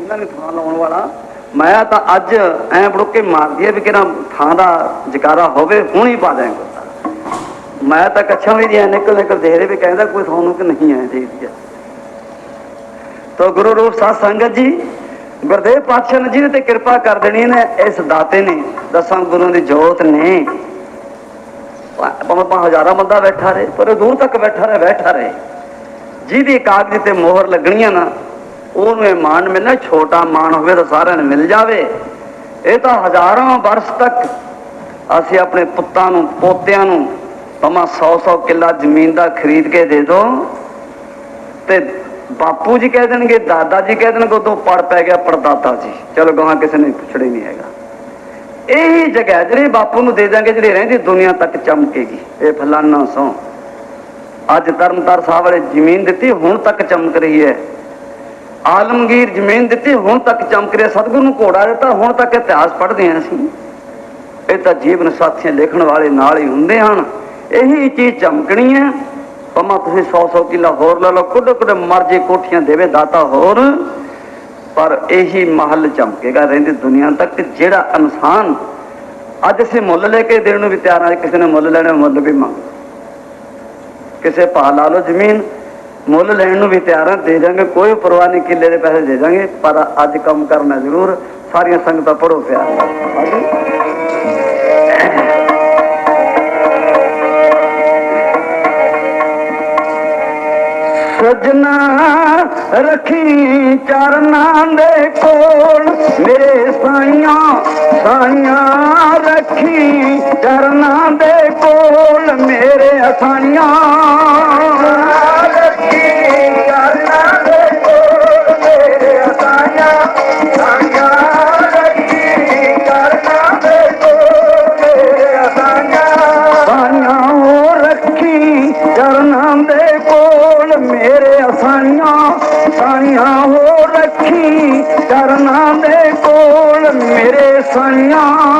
ਇਹਨਾਂ ਨੇ ਥਾਂ ਲਾਉਣ ਵਾਲਾ। ਮੈਂ ਤਾਂ ਅੱਜ ਐ ਬੜੋਕੇ ਮਾਰਦੀ ਆ ਵੀ ਕਿਹੜਾ ਥਾਂ ਦਾ ਜਕਾਰਾ ਹੋਵੇ, ਹੁਣ ਹੀ ਪਾ ਦਿਆਂਗਾ। ਮੈਂ ਤਾਂ ਕੱਛਾਂ ਵੀ ਦੀਆਂ ਨਿਕਲ ਨਿਕਲ ਦੇਖਦੇ ਵੀ ਕਹਿੰਦਾ ਕੋਈ ਤੁਹਾਨੂੰ ਕਿ ਨਹੀਂ ਹੈ ਦੇਖਦੀ ਆ ਤੋ ਗੁਰੂ ਰੂਪ ਸਾਧ ਸੰਗਤ ਜੀ, ਗੁਰਦੇਵ ਪਾਤਸ਼ਾਹ ਨੇ ਜਿਹਦੇ ਤੇ ਕਿਰਪਾ ਕਰ ਦੇਣੀ ਨੇ ਇਸ ਦਾਤੇ ਨੇ। ਦਸਾਂ ਗੁਰੂਆਂ ਦੀ ਜੋਤ ਨੇ। ਭਾਵੇਂ ਭਾਵੇਂ ਹਜ਼ਾਰਾਂ ਬੰਦਾ ਬੈਠਾ ਰਹੇ, ਪਰ ਦੂਰ ਤੱਕ ਬੈਠਾ ਰਹੇ ਬੈਠਾ ਰਹੇ। ਜਿਹਦੀ ਕਾਗਜ਼ ਤੇ ਮੋਹਰ ਲੱਗਣੀਆਂ ਨਾ ਉਹਨੂੰ ਇਹ ਮਾਣ ਮਿਲਣਾ ਛੋਟਾ ਮਾਣ ਹੋਵੇ ਤਾਂ ਸਾਰਿਆਂ ਨੂੰ ਮਿਲ ਜਾਵੇ। ਇਹ ਤਾਂ ਹਜ਼ਾਰਾਂ ਵਰਸ ਤੱਕ ਅਸੀਂ ਆਪਣੇ ਪੁੱਤਾਂ ਨੂੰ, ਪੋਤਿਆਂ ਨੂੰ ਭਾਵੇਂ 100-100 ਕਿੱਲਾ ਜ਼ਮੀਨ ਦਾ ਖਰੀਦ ਕੇ ਦੇ ਦੋ ਤੇ ਬਾਪੂ ਜੀ ਕਹਿ ਦੇਣਗੇ, ਦਾਦਾ ਜੀ ਕਹਿ ਦੇਣਗੇ, ਉਦੋਂ ਪੜ ਪੈ ਗਿਆ ਪੜਦਾਦਾ ਜੀ। ਚਲੋ ਗਾਹਾਂ ਕਿਸੇ ਨੇ ਪੁੱਛਣਾ ਹੀ ਨਹੀਂ ਹੈਗਾ। ਇਹੀ ਜਗ੍ਹਾ ਜਿਹੜੀ ਬਾਪੂ ਨੂੰ ਦੇ ਦਾਂਗੇ ਜਿਹੜੀ ਰਹਿੰਦੀ ਦੁਨੀਆ ਤੱਕ ਚਮਕੇਗੀ। ਇਹ ਫਲਾਨਾ ਸੋ। ਅੱਜ ਤਰਨਤਾਰ ਸਾਹਿਬ ਵਾਲੇ ਜ਼ਮੀਨ ਦਿੱਤੀ, ਹੁਣ ਤੱਕ ਚਮਕ ਰਹੀ ਹੈ। ਆਲਮਗੀਰ ਜ਼ਮੀਨ ਦਿੱਤੀ, ਹੁਣ ਤੱਕ ਚਮਕ ਰਿਹਾ ਸਤਿਗੁਰੂ ਨੂੰ ਘੋੜਾ ਦਿੱਤਾ, ਹੁਣ ਤੱਕ ਇਤਿਹਾਸ ਪੜ੍ਹਦੇ ਹਾਂ ਅਸੀਂ। ਇਹ ਤਾਂ ਜੀਵਨ ਸਾਥੀਆਂ ਲਿਖਣ ਵਾਲੇ ਨਾਲ ਹੀ ਹੁੰਦੇ ਹਨ। ਇਹੀ ਚੀਜ਼ ਚਮਕਣੀ ਹੈ। ਪਮਾ ਤੁਸੀਂ 100 100 ਕਿੱਲਾ ਹੋਰ ਲੈ ਲਓ ਕੁੱਡ ਕੁੱਡ ਮਰਜੇ ਕੋਠੀਆਂ ਦੇਵੇ ਦਾਤਾ ਹੋਰ। ਪਰ ਇਹੀ ਮਹੱਲ ਚਮਕੇਗਾ ਰਹਿੰਦੀ ਦੁਨੀਆ ਤੱਕ, ਜਿਹੜਾ ਇਨਸਾਨ ਅੱਜ ਅਸੀਂ ਮੁੱਲ ਲੈ ਕੇ ਦੇਣ ਨੂੰ ਵੀ ਤਿਆਰ ਆ, ਕਿਸੇ ਨੇ ਮੁੱਲ ਲੈਣਾ, ਮੁੱਲ ਵੀ ਮੰਗ। ਕਿਸੇ ਭਾਅ ਲਾ ਲਓ ਜ਼ਮੀਨ ਮੁੱਲ ਲੈਣ ਨੂੰ ਵੀ ਤਿਆਰ ਹਾਂ ਦੇ ਦਾਂਗੇ ਕੋਈ ਪਰਵਾਹ ਨਹੀਂ, ਕਿੱਲੇ ਦੇ ਪੈਸੇ ਦੇ ਦਾਂਗੇ ਪਰ ਅੱਜ ਕੰਮ ਕਰਨਾ ਜ਼ਰੂਰ, ਸਾਰੀਆਂ ਸੰਗਤਾਂ ਪੜੋ ਪਿਆਰ ਸਜਣਾ ਰੱਖੀ ਚਰਨਾਂ ਦੇ ਕੋਲ, ਮੇਰੇ ਸਾਈਆਂ ਸਾਈਆਂ ਰੱਖੀ ਚਰਨਾਂ ਦੇ ਕੋਲ, ਮੇਰੇ ਅਸਾਈਆਂ ਮੇਰੇ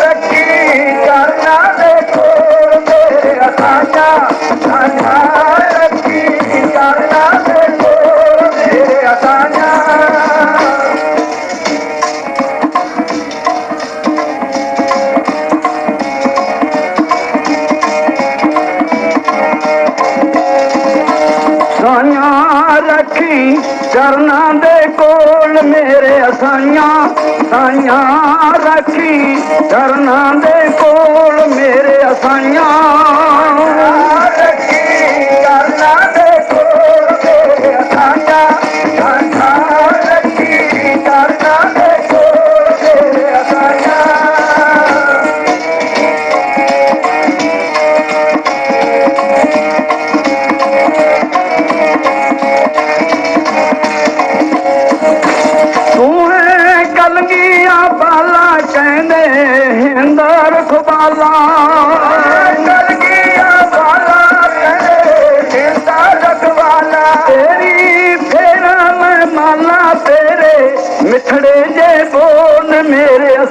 ਚਰਨਾਂ ਦੇ ਕੋਲ ਮੇਰੇ ਅਸਾਈਆਂ ਸਾਈਆਂ ਰੱਖੀ ਚਰਨਾਂ ਦੇ ਕੋਲ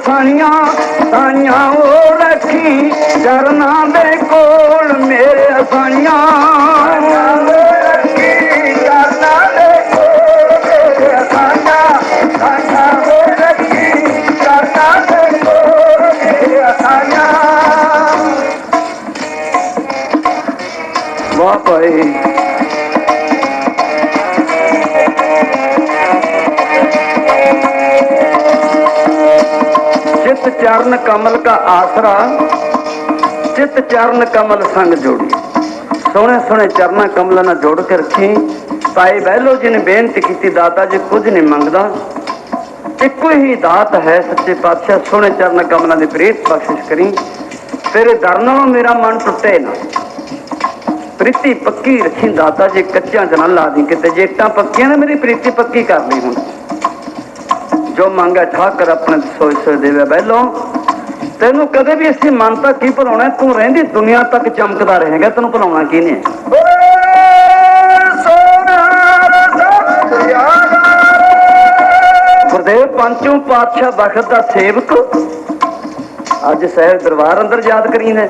ਮੇਰੇ ਸਾਈਆਂ ਉਹ ਰੱਖੀ ਕਰਨਾ ਦੇ ਕੋਲ ਮੇਰੇ ਅਸਾਈਆਂ कमल का आसरा चित चरण कमल संग जोड़ी ਸੋਹਣੇ ਸੋਹਣੇ ਚਰਨਾਂ ਕਮਲਾਂ ਨਾਲ ਜੋੜ ਕੇ ਰੱਖੀ ਭਾਈ ਬਹਿਲੋ ਜੀ ਨੇ ਬੇਨਤੀ ਕੀਤੀ ਦਾਤਾ ਜੀ ਕੁਝ ਨਹੀਂ ਮੰਗਦਾ ਇੱਕੋ ਹੀ ਦਾਤ ਹੈ ਸੱਚੇ ਪਾਤਸ਼ਾਹ ਸੋਹਣੇ ਚਰਨ ਕਮਲਾਂ ਦੀ ਪ੍ਰੀਤ ਬਖਸ਼ਿਸ਼ ਕਰੀ ਤੇਰੇ ਦਰ ਨਾਲੋਂ ਮੇਰਾ ਮਨ ਟੁੱਟੇ ਨਾ ਪ੍ਰੀਤੀ ਪੱਕੀ ਰੱਖੀ ਦਾਤਾ ਜੀ ਕੱਚਿਆਂ ਚ ਨਾ ਲਾ ਦੀ ਕਿਤੇ ਜੇਟਾਂ ਪੱਕੀਆਂ ਨੇ ਮੇਰੀ ਪ੍ਰੀਤੀ ਪੱਕੀ ਕਰ ਲਈ ਹੁਣ ਜੋ ਮੰਗਾ ਠਾਕਰ ਆਪਣੇ ਸੋਚ ਸੋਚ ਦੇਵੇ ਬਹਿਲੋ ਤੈਨੂੰ ਕਦੇ ਵੀ ਇਸੇ ਮਨ ਤੱਕ ਕੀ ਭੁਲਾਉਣਾ? ਤੂੰ ਰਹਿੰਦੀ ਦੁਨੀਆ ਤੱਕ ਚਮਕਦਾ ਰਹੇਗਾ। ਤੈਨੂੰ ਭੁਲਾਉਣਾ ਕੀ ਨੇ ਗੁਰਦੇਵ, ਪੰਚੋਂ ਪਾਤਸ਼ਾਹ ਬਖਤ ਦਾ ਸੇਵਕ। ਅੱਜ ਸਹਿਬ ਦਰਬਾਰ ਅੰਦਰ ਯਾਦ ਕਰੀ ਨੇ।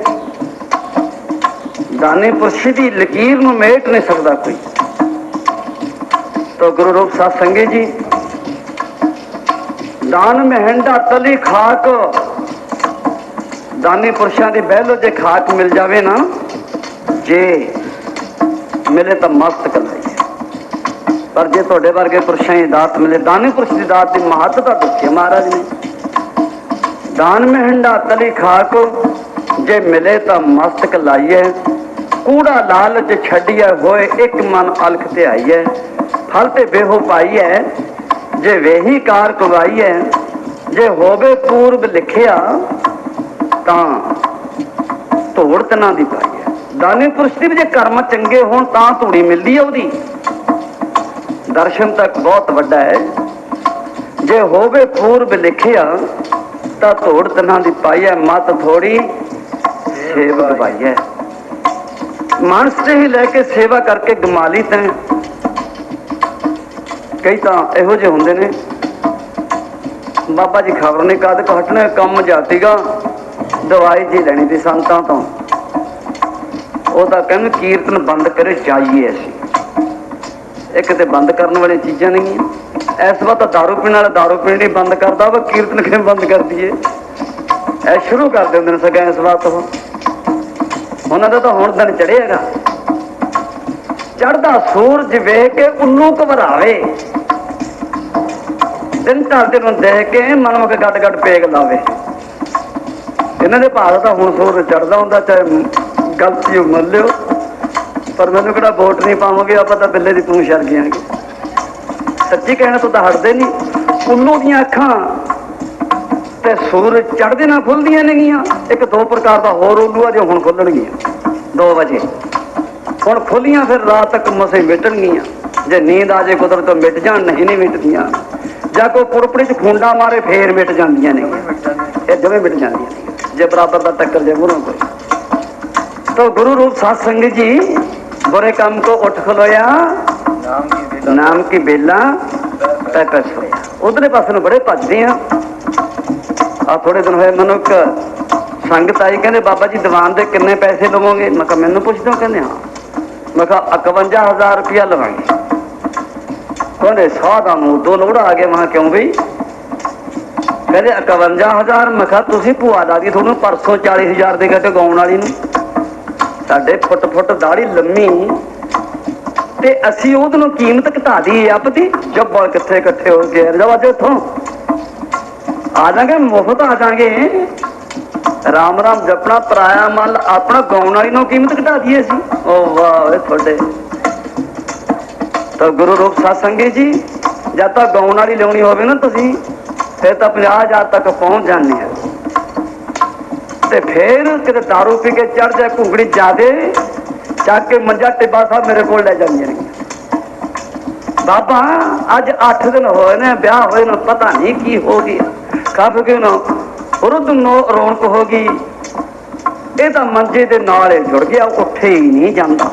ਦਾਨੇ ਪੁਰਸ਼ ਦੀ ਲਕੀਰ ਨੂੰ ਮੇਟ ਨਹੀਂ ਸਕਦਾ ਕੋਈ। ਤੋ ਗੁਰੂ ਰੂਪ ਸਾਧ ਸੰਗੇ ਜੀ, ਦਾਨ ਮਹਿੰਡਾ ਤਲੀ ਖਾਕ। ਦਾਨੀ ਪੁਰਸ਼ਾਂ ਦੀ ਬਹਿਲੋ ਜੇ ਖਾਕ ਮਿਲ ਜਾਵੇ ਨਾ, ਜੇ ਮਿਲੇ ਤਾਂ ਮਸਤ ਕਲਾਈ। ਪਰ ਜੇ ਤੁਹਾਡੇ ਵਰਗੇ ਪੁਰਸ਼ਾਂ ਦੀ ਦਾਤ ਮਿਲੇ, ਦਾਨੀ ਪੁਰਸ਼ ਦੀ ਦਾਤ ਦੀ ਮਹੱਤਤਾ ਦੱਸੀ ਮਹਾਰਾਜ ਨੇ। ਦਾਨ ਮਹਿੰਡਾ ਤਲੀ ਖਾਕ, ਜੇ ਮਿਲੇ ਤਾਂ ਮਸਤਕ ਲਾਈਏ ਕੂੜਾ ਲਾਲਚ ਛੱਡੀਏ ਹੋਏ ਇੱਕ ਮਨ ਅਲਖ ਤੇ ਆਈਏ ਫਲ ਤੇ ਬੇਹੋ ਪਾਈਏ ਜੇ ਵੇਹੀ ਕਾਰ ਕਵਾਈਏ ਜੇ ਹੋਵੇ ਪੂਰਬ ਲਿਖਿਆ ਤਾਂ ਧੂੜ ਤਨਾਂ ਦੀ ਪਾਈ ਹੈ। ਦਾਨੀ ਪੁਰਸ਼ ਦੀ ਜੇ ਕਰਮ ਚੰਗੇ ਹੋਣ ਤਾਂ ਧੂੜੀ ਮਿਲਦੀ ਹੈ ਉਹਦੀ। ਦਰਸ਼ਨ ਤੱਕ ਬਹੁਤ ਵੱਡਾ ਹੈ। ਜੇ ਹੋਵੇ ਪੂਰਬ ਲਿਖਿਆ ਤਾਂ ਧੂੜ ਤਨਾਂ ਦੀ ਪਾਈ ਹੈ ਮਤ ਥੋੜੀ ਸੇਵਕ ਪਾਈ ਹੈ। ਮਾਨਸ ਤੇ ਹੀ ਲੈ ਕੇ ਸੇਵਾ ਕਰਕੇ ਗਮਾ ਲਈ ਤੈਂ ਕਈ ਤਾਂ ਇਹੋ ਜਿਹੇ ਹੁੰਦੇ ਨੇ। ਬਾਬਾ ਜੀ ਖਬਰ ਨਹੀਂ ਕਦ ਹਟਣਾ ਕੰਮ ਜਾਤੀਗਾ। ਦਵਾਈ ਜੀ ਲੈਣੀ ਤੇ ਸੰਤਾਂ ਤੋਂ। ਉਹ ਤਾਂ ਕਹਿੰਦੇ ਕੀਰਤਨ ਬੰਦ ਕਰੇ, ਜਾਈਏ ਅਸੀਂ। ਇੱਕ ਤੇ ਬੰਦ ਕਰਨ ਵਾਲੀਆਂ ਚੀਜ਼ਾਂ ਨਹੀਂ ਇਸ ਵਾਰ ਤਾਂ ਦਾਰੂ ਪੀਣ ਵਾਲਾ ਦਾਰੂ ਪੀਣੀ ਬੰਦ ਕਰਦਾ ਵਾ, ਕੀਰਤਨ ਕਿਵੇਂ ਬੰਦ ਕਰ ਦਈਏ? ਇਹ ਸ਼ੁਰੂ ਕਰ ਦਿੰਦੇ ਨੇ ਸਗੋਂ ਇਸ ਵਾਰ ਤੋਂ। ਉਹਨਾਂ ਦਾ ਤਾਂ ਹੁਣ ਦਿਨ ਚੜ੍ਹੇਗਾ ਚੜਦਾ ਸੂਰਜ ਵੇਖ ਕੇ ਉਹਨੂੰ ਘਬਰਾਵੇ। ਦਿਨ ਢਲਦੇ ਨੂੰ ਦੇਖ ਕੇ ਮਨ ਮੁਖ ਗੱਡ ਗੱਡ ਪੇਗ ਲਾਵੇ। ਇਹਨਾਂ ਦੇ ਭਾਅ ਤਾਂ ਹੁਣ ਸੂਰਜ ਚੜਦਾ ਹੁੰਦਾ, ਚਾਹੇ ਗਲਤੀ ਹੋ ਮੰਨ ਲਿਓ। ਪਰ ਮੈਨੂੰ ਕਿਹੜਾ ਵੋਟ ਨਹੀਂ ਪਾਵਾਂਗੇ, ਆਪਾਂ ਤਾਂ ਬਿੱਲੇ ਦੀ ਪੂੰਛ ਛੜ ਗਿਆਂਗੇ ਸੱਚੀ ਕਹਿਣਾ ਤੋਂ ਤਾਂ ਹਟਦੇ ਨਹੀਂ। ਉੱਲੂ ਦੀਆਂ ਅੱਖਾਂ ਤੇ ਸੂਰਜ ਚੜ੍ਹਦੇ ਨਾਲ ਖੁੱਲਦੀਆਂ ਨੇਗੀਆਂ। ਇੱਕ ਦੋ ਪ੍ਰਕਾਰ ਦਾ ਹੋਰ ਉੱਲੂ ਆ, ਜੋ ਹੁਣ ਖੁੱਲਣਗੀਆਂ। 2 ਵਜੇ। ਹੁਣ ਖੁੱਲੀਆਂ, ਫਿਰ ਰਾਤ ਤੱਕ ਮਸੇ ਮਿਟਣਗੀਆਂ। ਜੇ ਨੀਂਦ ਆ ਜੇ ਕੁਦਰਤ ਮਿਟ ਜਾਣ, ਨਹੀਂ ਨਹੀਂ ਮਿਟਦੀਆਂ। ਜਾਂ ਕੋਈ ਪੁਰਪੜੀ ਚ ਖੁੰਡਾ ਮਾਰੇ, ਫੇਰ ਮਿਟ ਜਾਂਦੀਆਂ ਨੇ ਇਹ ਜਵੇਂ ਮਿਟ ਜਾਂਦੀਆਂ ਨੇ ਜੇ ਬਰਾਬਰ ਦਾ ਟੱਕਰ ਜੇ ਮੂਹਰੋਂ ਕੋਈ तो गुरु रूप सात संग जी बुरे काम को उठ खलोया ਨਾਮ ਕੀ ਬੇਲਾ ਪੈ ਪੈ ਸੋਇਆ ਉਧਰੇ ਪਾਸੇ ਨੂੰ ਬੜੇ ਭੱਜਦੇ ਆ ਆ ਥੋੜੇ ਦਿਨ ਹੋਏ ਮੈਨੂੰ ਇੱਕ ਸੰਗਤ ਆਈ ਕਹਿੰਦੇ ਬਾਬਾ ਜੀ ਦੀਵਾਨ ਦੇ ਕਿੰਨੇ ਪੈਸੇ ਲਵੋਗੇ ਮੈਂ ਕਿਹਾ ਮੈਨੂੰ ਪੁੱਛਦੇ ਹੋ ਕਹਿੰਦੇ ਹਾਂ ਮੈਂ ਕਿਹਾ 51000 ਰੁਪਇਆ ਲਵਾਂਗੇ ਕਹਿੰਦੇ ਸਾਦਾ ਨੂੰ ਦੋ ਲੋੜਾ ਆ ਗਏ ਮੈਂ ਕਿਹਾ ਕਿਉਂ ਬਈ ਕਹਿੰਦੇ 51000 ਮੈਂ ਕਿਹਾ ਤੁਸੀਂ ਭੂਆ ਦਾਦੀ ਤੁਹਾਨੂੰ ਪਰਸੋਂ 40000 ਦੇ ਕੇ ਗਾਉਣ ਵਾਲੀ ਨੂੰ। ਸਾਡੇ ਫੁੱਟ ਫੁੱਟ ਦਾੜੀ ਲੰਮੀ। ਤੇ ਅਸੀਂ ਉਹਦ ਨੂੰ ਕੀਮਤ ਘਟਾ ਦੀ ਆਪਦੀ ਜੱਬਲ ਕਿੱਥੇ ਇਕੱਠੇ ਹੋ ਗਏ। ਰਜਾ ਅੱਜ ਇੱਥੋਂ ਆ ਜਾਗੇ, ਮੁਫਤ ਆ ਜਾਗੇ। ਰਾਮ ਰਾਮ ਜਪਣਾ, ਪਰਾਇਆ ਮਨ ਆਪਣਾ ਗਾਉਣ ਵਾਲੀ ਨੂੰ ਕੀਮਤ ਘਟਾ ਦਈਏ ਅਸੀਂ। ਓ ਵਾਹ ਵੇ ਤੁਹਾਡੇ। ਤਾਂ ਗੁਰੂ ਰੂਪ ਸਾਸੰਗੀ ਜੀ ਜਦ ਤਾਂ ਗਾਉਣ ਵਾਲੀ ਲਿਆਉਣੀ ਹੋਵੇ ਨਾ ਤੁਸੀਂ। ਫਿਰ ਤਾਂ 50000 ਤੱਕ ਪਹੁੰਚ ਜਾਂਦੇ ਆ ਤੇ ਫੇਰ ਕਿਤੇ दारू ਪੀ ਕੇ ਚੜ ਜਾ ਘੁੰਗੜੀ ਜਾਦੇ ਚੱਕ ਕੇ ਮੰਜਾ ਟਿੱਬਾ ਸਾਹਿਬ ਮੇਰੇ ਕੋਲ ਲੈ ਜਾਂਦੀਆਂ ਨੇ। ਬਾਬਾ, ਅੱਜ 8 ਦਿਨ ਹੋਏ ਨੇ, ਵਿਆਹ ਹੋਏ ਨੂੰ ਪਤਾ ਨਹੀਂ ਕੀ ਹੋ ਗਿਆ। ਕਬ ਕੇ ਨਾ ਉਰਦ ਨੂੰ ਰੌਣਕ ਹੋ ਗਈ। ਇਹ ਤਾਂ ਮੰਜੇ ਦੇ ਨਾਲ ਹੀ ਜੁੜ ਗਿਆ ਉੱਠੇ ਹੀ ਨਹੀਂ ਜਾਂਦਾ।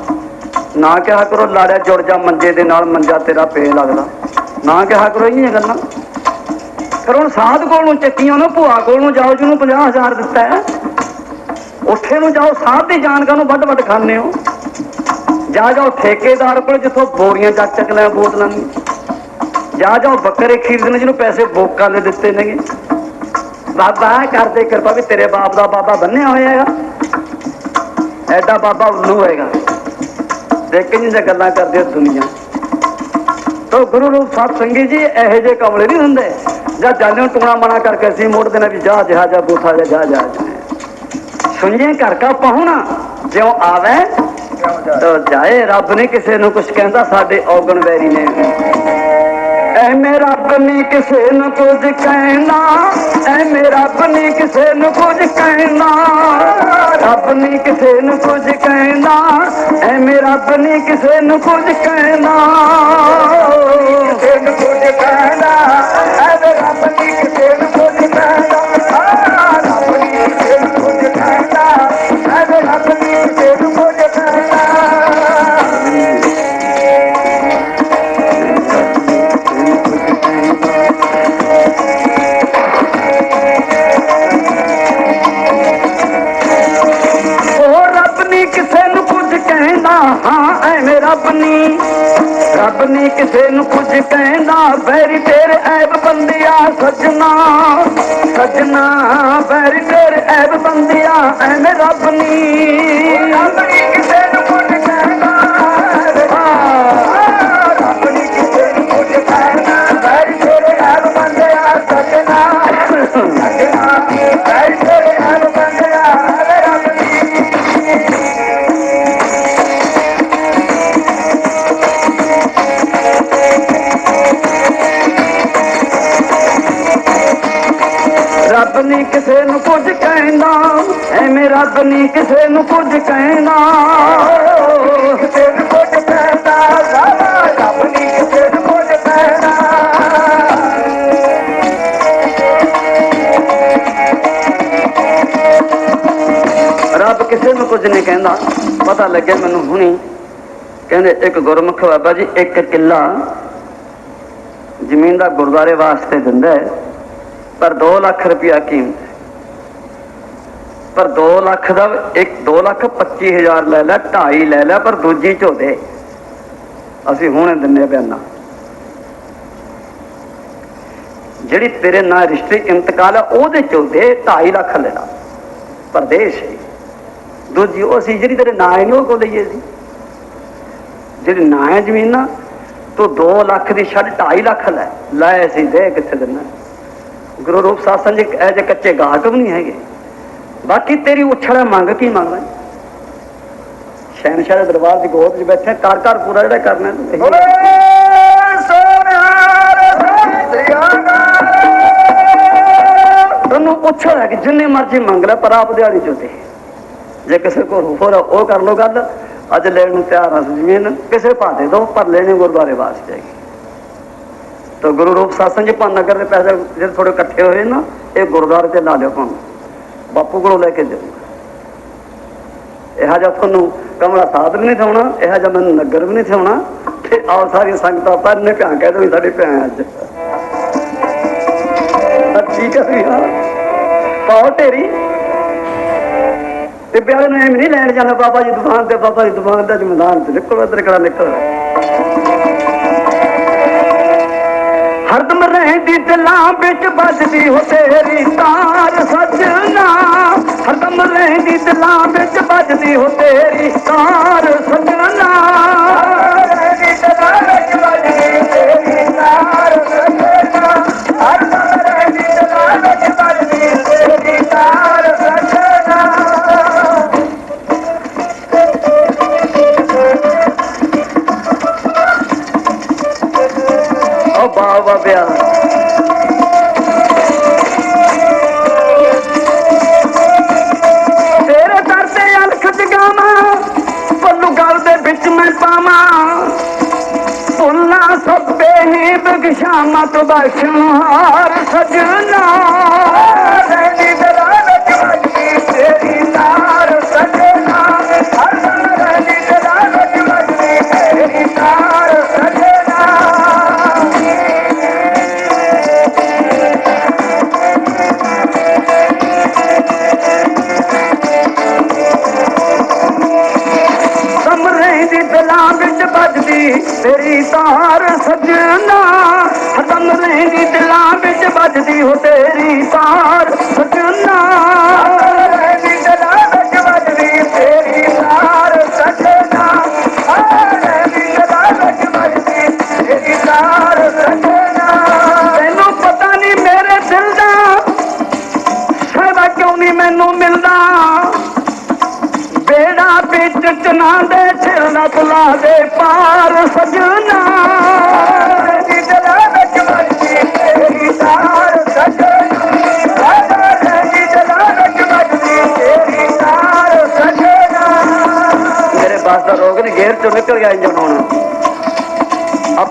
ਨਾ ਕਿਹਾ ਕਰੋ ਲਾੜਿਆ ਜੁੜ ਜਾ ਮੰਜੇ ਦੇ ਨਾਲ, ਮੰਜਾ ਤੇਰਾ ਪੇ ਲੱਗਦਾ। ਨਾ ਕਿਹਾ ਕਰੋ, ਇਹ ਗੱਲਾਂ। ਪਰ ਹੁਣ ਸਾਧ ਕੋਲ ਨੂੰ ਚੱਕੀਆਂ ਨਾ ਭੂਆ ਕੋਲ ਨੂੰ ਜਾਓ ਜਿਹਨੂੰ 50000 ਦਿੱਤਾ ਹੈ। ਉੱਥੇ ਨੂੰ ਜਾਓ, ਸਾਧ ਦੀ ਜਾਣਕਾਰ ਨੂੰ ਵੱਡ ਵੱਡ ਖਾਂਦੇ ਹੋ? ਜਾ ਜਾਓ ਠੇਕੇਦਾਰ ਕੋਲ ਜਿੱਥੋਂ ਬੋਰੀਆਂ ਚੱਕ ਚੱਕ ਲੈ ਬੋਤਲਾਂ ਦੀ ਜਾ ਜਾਓ ਬੱਕਰੇ ਖਰੀਦਣ ਜਿਹਨੂੰ ਪੈਸੇ ਬੋਕਾਂ ਦੇ ਦਿੱਤੇ ਨੇਗੇ। ਬਾਬਾ ਕਰਦੇ, ਕਿਰਪਾ ਵੀ ਤੇਰੇ ਬਾਪ ਦਾ ਬਾਬਾ ਬੰਨਿਆ ਹੋਇਆ ਹੈਗਾ। ਐਡਾ ਬਾਬਾ ਉੱਲੂ ਹੋਏਗਾ। ਦੇਖ ਕੇ ਗੱਲਾਂ ਕਰਦੇ ਹੋ ਦੁਨੀਆ। ਤੋ ਗੁਰੂ ਰੂਪ ਸਾਧ ਸੰਗੀ ਜੀ, ਇਹੋ ਜਿਹੇ ਕਮਲੇ ਨਹੀਂ ਹੁੰਦੇ। ਜਾਂ ਜਾਣਿਓ ਟੂਣਾ ਮਨਾ ਕਰਕੇ ਅਸੀਂ ਮੋੜ ਦੇਣਾ ਵੀ ਜਾ ਜਾ ਜਾ ਬੂਥਾ ਜਾ ਜਾ ਜਾ ਸੁਣੀਏ ਘਰ ਕਾ ਪਹੁਣਾ ਜਿਉ ਆਵੇ ਤੋ ਜਾਏ ਰੱਬ ਨੇ ਕਿਸੇ ਨੂੰ ਕੁਝ ਕਹਿੰਦਾ ਸਾਡੇ ਔਗਣ ਵੈਰੀ ਨੇ ਐਵੇਂ ਰੱਬ ਨੇ ਕਿਸੇ ਨੂੰ ਕੁਝ ਕਹਿਣਾ ਐਵੇਂ ਰੱਬ ਨੇ ਕਿਸੇ ਨੂੰ ਕੁਝ ਕਹਿਣਾ ਰੱਬ ਨੇ ਕਿਸੇ ਨੂੰ ਕੁਝ ਕਹਿਣਾ ਐਵੇਂ ਰੱਬ ਨੇ ਕਿਸੇ ਨੂੰ ਕੁਝ ਕਹਿਣਾ ਕਿਸੇ ਨੂੰ ਰੱਬ ਨਹੀਂ ਕਿਸੇ ਨੂੰ ਕੁਝ ਕਹਿੰਦਾ ਬੈਰੀ ਤੇਰੇ ਐਬ ਬੰਦਿਆ, ਸੱਜਣਾ ਸੱਜਣਾ ਬੈਰੀ ਤੇਰੇ ਐਬ ਬੰਦਿਆ, ਐਵੇਂ ਰੱਬ ਨਹੀਂ ਲੱਗਿਆ ਮੈਨੂੰ ਹੁਣੀ। ਕਹਿੰਦੇ, ਇੱਕ ਗੁਰਮੁਖ ਬਾਬਾ ਜੀ, ਇੱਕ ਕਿੱਲਾ ਜ਼ਮੀਨ ਦਾ ਗੁਰਦਾਰੇ ਵਾਸਤੇ ਦਿੰਦਾ ਹੈ, ਪਰ 2 ਲੱਖ ਰੁਪਇਆ ਕੀਮਤ ਪਰ 2 ਲੱਖ ਦਾ ਇੱਕ 2 ਲੱਖ 25 ਹਜ਼ਾਰ ਲੈ ਲੈ 2.5 ਲੈ ਲੈ, ਪਰ ਦੂਜੀ ਝੋਦੇ। ਅਸੀਂ ਹੁਣੇ ਦਿੰਨੇ ਬਿਆਨਾ। ਜਿਹੜੀ ਤੇਰੇ ਨਾਲ ਰਿਸ਼ਤੇ ਇੰਤਕਾਲ ਹੈ ਉਹਦੇ ਝੋਦੇ 2.5 ਲੱਖ ਲੈਣਾ ਲਾ। ਪਰਦੇਸ਼ ਹੈ। ਦੂਜੀ ਉਹ ਅਸੀਂ ਜਿਹੜੀ ਤੇਰੇ ਨਾਂ ਹੈ ਨਹੀਂ ਉਹ ਕੋ ਲਈਏ ਸੀ ਜਿਹੜੀ ਨਾਂ ਹੈ ਜ਼ਮੀਨ ਨਾ ਤੂੰ 2 ਲੱਖ ਦੀ ਛੱਡ 2.5 ਲੱਖ ਲੈ ਲੈ ਅਸੀਂ ਦੇ ਕਿੱਥੇ ਦਿੰਨਾ ਗੁਰੂ ਰੂਪ ਸਾਸਨ ਜੀ ਇਹ ਜੇ ਕੱਚੇ ਗਾਹਕ ਵੀ ਨਹੀਂ ਹੈਗੇ ਬਾਕੀ ਤੇਰੀ ਉਛੜਾ ਮੰਗ ਕੀ ਮੰਗਦਾ ਸ਼ਹਿਨਸ਼ਾਹ ਦੇ ਦਰਬਾਰ ਦੀ ਗੋਦ 'ਚ ਬੈਠੇ ਕਰ ਕਰ ਪੂਰਾ ਜਿਹੜਾ ਕਰਨਾ ਤੂੰ ਇਹੀ। ਤੈਨੂੰ ਉਛੜ ਹੈ ਕਿ ਜਿੰਨੇ ਮਰਜ਼ੀ ਮੰਗ ਲੈ ਪਰ ਆਪ ਦਿਹਾੜੀ ਚੋਦੇ ਜੇ ਕਿਸੇ ਕੋਲ ਹੋਰ ਉਹ ਕਰ ਲੋ ਗੱਲ, ਅੱਜ ਲੈਣ ਨੂੰ ਤਿਆਰ ਹਾਂ ਜ਼ਮੀਨ, ਕਿਸੇ ਪਾ ਦੇ ਦੋ ਪਰ ਲੈਣੇ ਗੁਰਦੁਆਰੇ ਵਾਸਤੇ ਤਾਂ ਗੁਰੂ ਰੂਪ ਸਾਸਨ ਜੀ ਭਾਨ ਨਗਰ ਦੇ ਪੈਸੇ ਜਿਹੜੇ ਥੋੜੇ ਇਕੱਠੇ ਹੋਏ ਨਾ, ਇਹ ਗੁਰਦੁਆਰੇ ਤੇ ਲਾ ਲਿਓ ਭਾਵੇਂ ਬਾਪੂ ਕੋਲੋਂ ਲੈ ਕੇ ਜਾਊਗਾ। ਇਹੋ ਜਿਹਾ ਤੁਹਾਨੂੰ ਕਮਲਾ ਸਾਧ ਵੀ ਨਹੀਂ ਥਾਉਣਾ, ਇਹੋ ਜਿਹਾ ਮੈਨੂੰ ਨਗਰ ਵੀ ਨਹੀਂ ਥਾਉਣਾ, ਤੇ ਆਓ ਸਾਰੀ ਸੰਗਤਾਂ ਪਰ ਨੇ ਭੈਣ ਕਹਿ ਦੋ ਵੀ ਸਾਡੇ ਭਿਆਂ ਅੱਜ। ਤਾਂ ਠੀਕ ਹੈ ਵੀ ਹਾਂ ਪਾਓ ਢੇਰੀ। ਤੇ ਪਿਆਰੇ ਨੂੰ ਐਵੇਂ ਨਹੀਂ ਲੈਣ ਜਾਣਾ, ਬਾਬਾ ਜੀ ਦੁਕਾਨ ਤੇ, ਬਾਬਾ ਜੀ ਦੁਕਾਨ ਤੇ ਅੱਜ ਮੈਦਾਨ ਤੇ ਨਿਕਲੋ, ਇੱਧਰ ਕਿਹੜਾ ਨਿਕਲ ਹਰਦਮ ਰਹਿੰਦੀ ਦਿਲਾਂ ਵਿੱਚ ਵੱਜਦੀ ਹੋ ਤੇਰੀ ਤਾਰ ਸਜਣਾ ਹਰਦਮ ਰਹਿੰਦੀ ਦਿਲਾਂ ਵਿੱਚ ਵੱਜਦੀ ਹੋ ਤੇਰੀ ਤਾਰ ਸਜਣਾ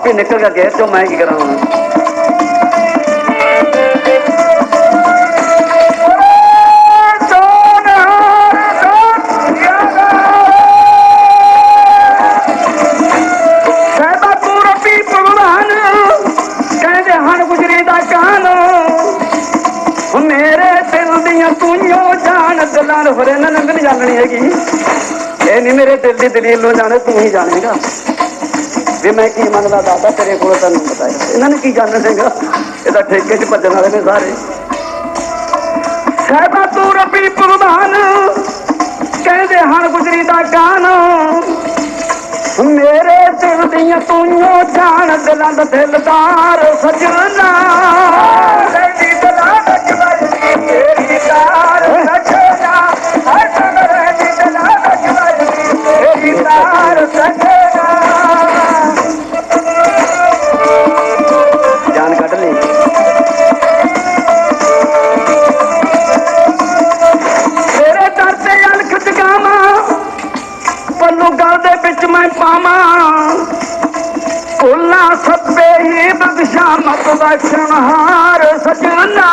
ਕੇ ਨਿਕਲ ਗਿਆ ਤੇ ਤੋਂ ਮੈਂ ਕੀ ਕਰਾਂ ਹੁਣ? ਨਾਲ ਹੋਰੇ ਨਾ ਲੰਘਣ ਜਾਣਣੀ ਹੈਗੀ ਇਹ ਨਹੀਂ ਮੇਰੇ ਦਿਲ ਦੀ ਦਲੀਲ ਨੂੰ ਜਾਣੇ, ਤੂੰ ਹੀ ਜਾਣੇਗਾ। ਜੇ ਮੈਂ ਕੀ ਮੰਨਦਾ ਦਾਦਾ ਤੇਰੇ ਕੋਲ ਤੈਨੂੰ ਪਤਾ ਇਹਨਾਂ ਨੇ ਕੀ ਜਾਣਨਾ ਹੈਗਾ ਇਹਦਾ ਠੇਕੇ 'ਚ ਭੱਜਣ ਵਾਲੇ ਨੇ ਸਾਰੇ। ਸਹਿਬਾ ਤੂੰ ਰੱਬੀ ਪ੍ਰਧਾਨ ਕਹਿੰਦੇ ਹਰ ਗੁਜਰੀ ਦਾ ਗਾਨ। ਮੇਰੇ ਦਿਲ ਦੀਆਂ ਤੂੰ ਜਾਣ ਦਿਲਾਂ ਦਾ ਦਿਲਦਾਰ ਸਜਣਾ। ਲੈਦੀ ਸਜਣਾ। ਸਜਣਾ। ਸਭ ਬੇਈ ਬਦਸ਼ਾਮਤ ਬਖਸ਼ਣਹਾਰ ਸਜਣਾ।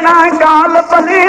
நான் காலப்பலே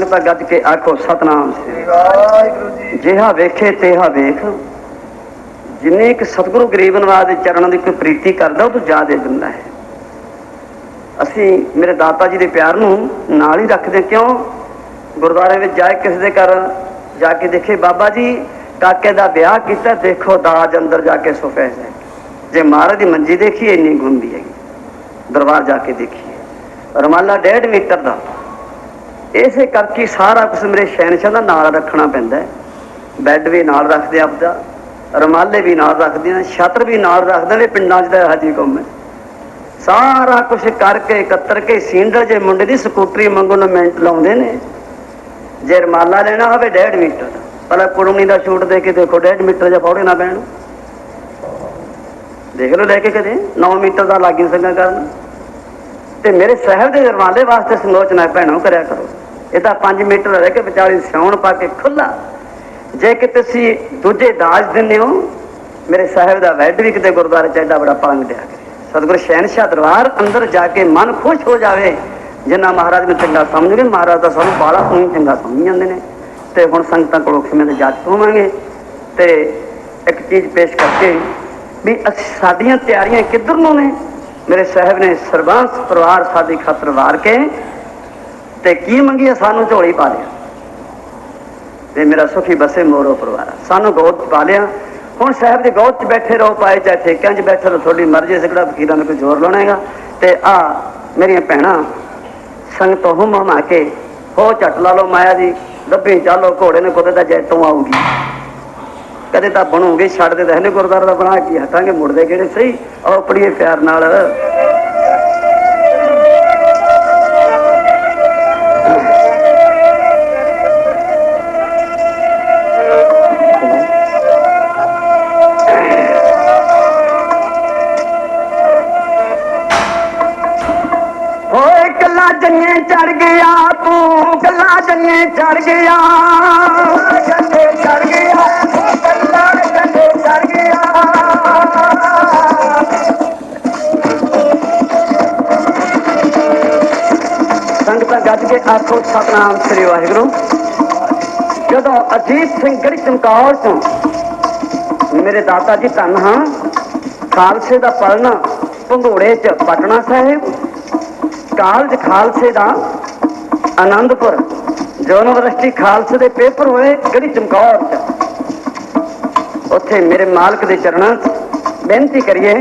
ਸੰਗਤਾਂ ਗੱਜ ਕੇ ਆਖੋ, ਸਤਨਾਮ ਸ੍ਰੀ ਵਾਹਿਗੁਰੂ ਜੀ ਜਿਹਾ ਵੇਖੇ ਤੇਹਾ ਵੇਖ। ਜਿੰਨੇ ਕਿ ਸਤਿਗੁਰੂ ਗਰੀਬ ਨਵਾਜ ਦੇ ਚਰਨਾਂ ਦੀ ਕੋਈ ਪ੍ਰੀਤੀ ਕਰਦਾ, ਉਹ ਤੋਂ ਜ਼ਿਆਦਾ ਦਿੰਦਾ ਹੈ। ਅਸੀਂ ਮੇਰੇ ਦਾਤਾ ਜੀ ਦੇ ਪਿਆਰ ਨੂੰ ਨਾਲ ਹੀ ਰੱਖਦੇ ਕਿਉਂ? ਗੁਰਦੁਆਰੇ ਵਿੱਚ ਜਾ ਕਿਸੇ ਦੇ ਘਰ ਜਾ ਕੇ ਦੇਖੇ, ਬਾਬਾ ਜੀ, ਕਾਕੇ ਦਾ ਵਿਆਹ ਕੀਤਾ, ਦੇਖੋ ਦਾਜ ਅੰਦਰ ਜਾ ਕੇ ਸੁਫੈਜ਼ ਹੈ ਜੇ ਮਹਾਰਾਜ ਦੀ ਮੰਜੀ ਦੇਖੀ, ਇੰਨੀ ਗੁੰਦੀ ਹੈਗੀ। ਦਰਬਾਰ ਜਾ ਕੇ ਦੇਖੀਏ। ਰਮਾਲਾ 1.5 ਮੀਟਰ ਦਾ। ਇਸੇ ਕਰਕੇ ਸਾਰਾ ਕੁਝ ਮੇਰੇ ਸ਼ਹਿਨਸ਼ਾਹ ਦਾ ਨਾਲ ਰੱਖਣਾ ਪੈਂਦਾ ਹੈ। ਬੈੱਡ ਵੀ ਨਾਲ ਰੱਖਦੇ ਆਪਦਾ, ਰਮਾਲੇ ਵੀ ਨਾਲ ਰੱਖਦੇ ਆ ਛਤਰ ਵੀ ਨਾਲ ਰੱਖਦੇ ਨੇ ਪਿੰਡਾਂ 'ਚ ਤਾਂ ਹਾਜੀ ਕੰਮ ਹੈ। ਸਾਰਾ ਕੁਝ ਕਰਕੇ ਇਕੱਤਰ ਕੇ ਸਿੰਡਰ ਜੇ ਮੁੰਡੇ ਦੀ ਸਕੂਟਰੀ ਮੰਗੋ ਨੂੰ ਮਿੰਟ ਲਾਉਂਦੇ ਨੇ। ਜੇ ਰਮਾਲਾ ਲੈਣਾ ਹੋਵੇ 1.5 ਮੀਟਰ ਪਹਿਲਾਂ ਕੁੜਮਣੀ ਦਾ ਛੂਟ ਦੇ ਕੇ ਦੇਖੋ 1.5 ਮੀਟਰ ਜਾਂ ਫੌੜੇ ਨਾ ਪੈਣ। ਦੇਖ ਲਓ ਲੈ ਕੇ ਕਦੇ 9 ਮੀਟਰ ਦਾ ਲਾਗੀ ਸੰਗਾ ਕਰਨ। ਤੇ ਮੇਰੇ ਸਾਹਿਬ ਦੇ ਰਮਾਲੇ ਵਾਸਤੇ ਸਮੋਚਨਾ ਭੈਣੋ, ਕਰਿਆ ਕਰੋ। ਇਹ ਤਾਂ 5 ਮੀਟਰ ਰਹਿ ਕੇ ਵਿਚਾਲੇ ਸਿਉਣ ਪਾ ਕੇ ਖੁੱਲਾ ਜੇ ਕਿ ਤੁਸੀਂ ਦੂਜੇ ਦਾਜ ਦਿੰਦੇ ਹੋ, ਮੇਰੇ ਸਾਹਿਬ ਦਾ ਵੈਡ ਵੀ ਕਿਤੇ ਗੁਰਦੁਆਰੇ ਚ ਐਡਾ ਬੜਾ ਪਲੰਗ ਦਿਆ ਕਰੇ। ਸਤਿਗੁਰ ਸ਼ਹਿਨशाह ਦਰਬਾਰ ਅੰਦਰ ਜਾ ਕੇ ਮਨ ਖੁਸ਼ ਹੋ ਜਾਵੇ। ਜਿੰਨਾ ਮਹਾਰਾਜ ਨੂੰ ਚੰਗਾ ਸਮਝਗੇ ਮਹਾਰਾਜ ਦਾ ਸਾਨੂੰ ਬਾਲਾ ਨੂੰ ਚੰਗਾ ਸਮਝ ਜਾਂਦੇ ਨੇ। ਤੇ ਹੁਣ ਸੰਗਤਾਂ ਕੋਲੋਂ ਖਿਮੇ ਦੇ ਜੱਜ ਹੋਵਾਂਗੇ। ਤੇ ਇੱਕ ਚੀਜ਼ ਪੇਸ਼ ਕਰਕੇ ਵੀ ਅਸੀਂ ਸਾਡੀਆਂ ਤਿਆਰੀਆਂ ਕਿੱਧਰ ਨੂੰ ਨੇ? ਮੇਰੇ ਸਾਹਿਬ ਨੇ ਸਰਬੰਸ ਪਰਿਵਾਰ ਸਾਡੀ ਖਾਤਰ ਵਾਰ ਕੇ ਤੇ ਕੀ ਮੰਗਿਆ ਸਾਨੂੰ ਝੋਲੀ ਪਾ ਲਿਆ। ਤੇ ਮੇਰਾ ਸੁਖੀ ਬਸੇ ਮੋਰੋ ਪਰਿਵਾਰ ਸਾਨੂੰ ਗੋਦ ਪਾ ਲਿਆ। ਹੁਣ ਸਾਹਿਬ ਦੀ ਗੋਦ 'ਚ ਬੈਠੇ ਰਹੋ, ਪਾਏ ਚਾਹੇ ਠੇਕਿਆਂ 'ਚ ਬੈਠੇ ਰਹੋ, ਤੁਹਾਡੀ ਮਰਜ਼ੀ ਹੈ ਫਕੀਰਾਂ ਨੇ ਕੋਈ ਜ਼ੋਰ ਲਾਉਣਾ ਹੈਗਾ। ਤੇ ਆ ਮੇਰੀਆਂ ਭੈਣਾਂ, ਸੰਗਤ ਹੁਮ ਹਮਾ ਕੇ, ਹੋ ਝਟ ਲਾ ਲਓ ਮਾਇਆ ਜੀ ਦੱਬੀ ਚਾਲੋ ਘੋੜੇ ਨੇ ਕੁਦੇ ਤਾਂ ਜੈਤੋਂ ਆਊਗੀ। ਕਦੇ ਤਾਂ ਬਣੋਗੇ ਛੱਡਦੇ ਤਾਂ ਇਹਨੇ ਗੁਰਦਾਰਾ ਦਾ ਬਣਾ ਕੇ ਹਟਾਂਗੇ, ਮੁੜਦੇ ਕਿਹੜੇ ਸਹੀ? ਆਓ ਪੜੀਏ ਪਿਆਰ ਨਾਲ। ਚੜ ਗਿਆ। ਜੰਨੇ ਚੜ ਗਿਆ ਤੂੰ ਕੱਲਾ ਚੜ ਗਿਆ ਸੰਗਤਾਂ ਗੱਜ ਕੇ ਆਖੋ, ਸਤਨਾਮ ਸ੍ਰੀ ਵਾਹਿਗੁਰੂ। ਜਦੋਂ ਅਜੀਤ ਸਿੰਘ ਗੜੀ ਚਮਕੌਰ ਤੋਂ ਮੇਰੇ ਦਾਤਾ ਜੀ ਧੰਨ ਹਾਂ, ਖਾਲਸੇ ਦਾ ਪੜਨਾ ਭੰਗੋੜੇ ਚ ਪਟਨਾ ਸਾਹਿਬ, ਕਾਲਜ ਖਾਲਸੇ ਦਾ ਆਨੰਦਪੁਰ ਯੂਨੀਵਰਸਿਟੀ ਖਾਲਸੇ ਦੇ ਪੇਪਰ ਹੋਏ ਗੜੀ ਚਮਕੌਰ ਚ। ਉੱਥੇ ਮੇਰੇ ਮਾਲਕ ਦੇ ਚਰਨਾਂ 'ਚ ਬੇਨਤੀ ਕਰੀਏ,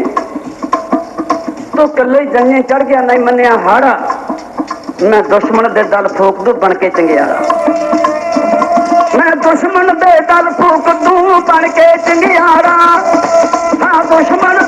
ਤੂੰ ਕੱਲੇ ਜੰਨੇ ਚੜ ਗਿਆ, ਨਹੀਂ ਮੰਨਿਆ ਹਾੜਾ, ਮੈਂ ਦੁਸ਼ਮਣ ਦੇ ਦਲ ਫੂਕ ਦੂ, ਬਣ ਕੇ ਚੰਗਿਆਰਾ। ਮੈਂ ਦੁਸ਼ਮਣ ਦੇ ਦਲ ਫੂਕ ਦੂ, ਬਣ ਕੇ ਚੰਗਿਆਰਾ। ਹਾਂ, ਦੁਸ਼ਮਣ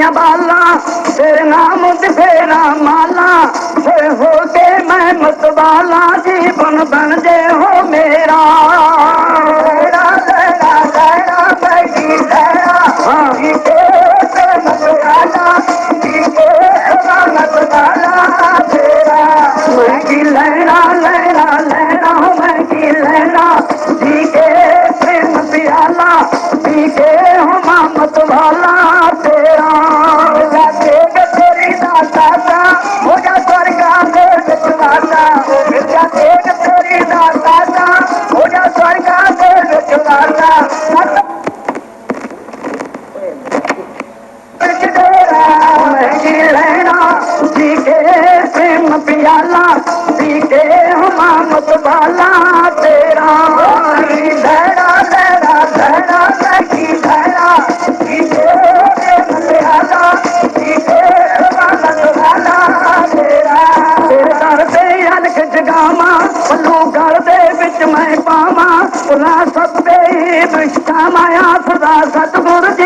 ਦੁਨੀਆ ਬਾਲਾ ਤੇਰੇ ਨਾਮ ਤੇਰਾ ਮਾਲਾ ਫਿਰ ਹੋ ਕੇ ਮੈਂ ਮਤਵਾਲਾ ਜੀਵਨ ਬਣ ਜੇ پيلا جي ماما تي ال جگاما لو گري وچ مائي سڀ ستي به مايا سدا ستگرو